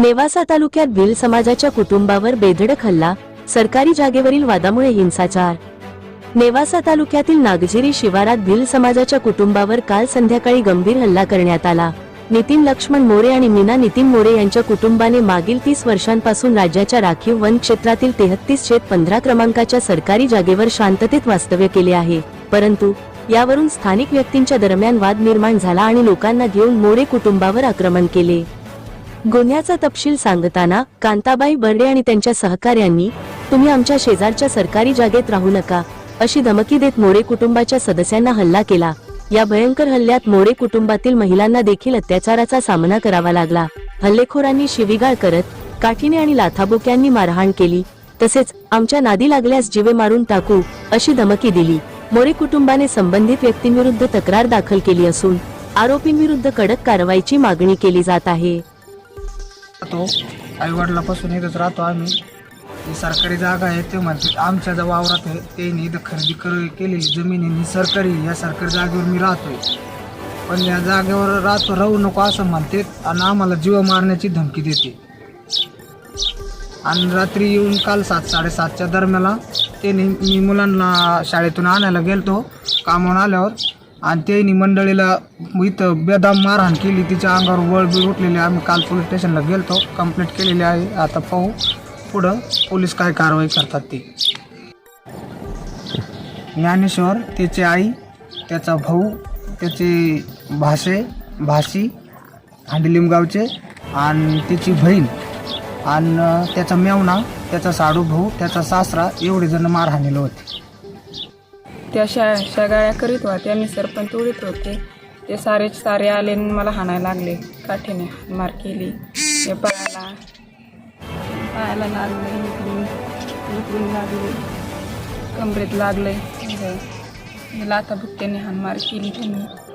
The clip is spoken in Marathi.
नेवासा तालुक्यात भिल समाजाच्या कुटुंबावर बेधडक हल्ला सरकारी जागेवरील वादामुळे हिंसाचार. नेवासा तालुक्यातील नागझिरी शिवारात भिल समाजाच्या कुटुंबावर काल संध्याकाळी गंभीर हल्ला करण्यात आला. नितीन लक्ष्मण मोरे आणि मीना नितीन मोरे यांच्या कुटुंबाने मागील तीस वर्षांपासून राज्याच्या राखीव वन क्षेत्रातील तेहतीस छेद पंधरा क्रमांकाच्या सरकारी जागेवर शांततेत वास्तव्य केले आहे. परंतु यावरून स्थानिक व्यक्तींच्या दरम्यान वाद निर्माण झाला आणि लोकांना घेऊन मोरे कुटुंबावर आक्रमण केले. गुन्ह्याचा तपशील सांगताना कांताबाई बर्डे आणि त्यांच्या सहकाऱ्यांनी तुम्ही आमच्या शेजारच्या सरकारी जागेत राहू नका. अशी धमकी देत मोरे कुटुंबाच्या सदस्यांना हल्ला केला. या भयंकर हल्ल्यात मोरे कुटुंबातील महिलांना देखील अत्याचाराचा सामना करावा लागला. हल्लेखोरांनी शिवीगाळ करत काठीने आणि लाथाबोक्यांनी मारहाण केली. तसेच आमच्या नादी लागल्यास जीवे मारून टाकू अशी धमकी दिली. मोरे कुटुंबाने संबंधित व्यक्तींविरुद्ध तक्रार दाखल केली असून आरोपींविरुद्ध कडक कारवाईची मागणी केली जात आहे. राहतो आई वडिलापासून इथंच राहतो आम्ही. ही सरकारी जागा आहे ते म्हणतात आमच्या ज्या वावरात आहे. ते इथं खरेदी कर केलेली जमीन ही सरकारी या सरकारी जागेवर मी राहतोय. पण या जागेवर राहतो राहू नको असं म्हणते आणि आम्हाला जीव मारण्याची धमकी देते. आणि रात्री येऊन काल सात साडेसातच्या दरम्याला त्याने मी मुलांना शाळेतून आणायला गेलतो. कामावून आल्यावर आणि त्यांनी मंडळीला इथं बेदाम मारहाण केली. तिच्या अंगावर वळ बी उठलेली आम्ही काल पोलीस स्टेशनला गेलतो. कंप्लेंट केलेली आहे. आता पाहू पुढं पोलीस काय कारवाई करतात ते. ज्ञानेश्वर त्याची आई त्याचा भाऊ त्याचे भाषे भाशी हांडलिमगावचे आणि त्याची बहीण आणि त्याचा मेवणा त्याचा साडू भाऊ त्याचा सासरा एवढे जण मारहाणीला होते. त्या शा शागाळ्या करीत होत्या मी सरपंच उडीत होते. ते सारे सारे आले आणि मला हाणायला लागले. काठीने मार केली. हे पायाला पायाला लागले उकरून लागले. कमरेत लागले. लाता बुक्क्याने हाणमार केली त्यांनी.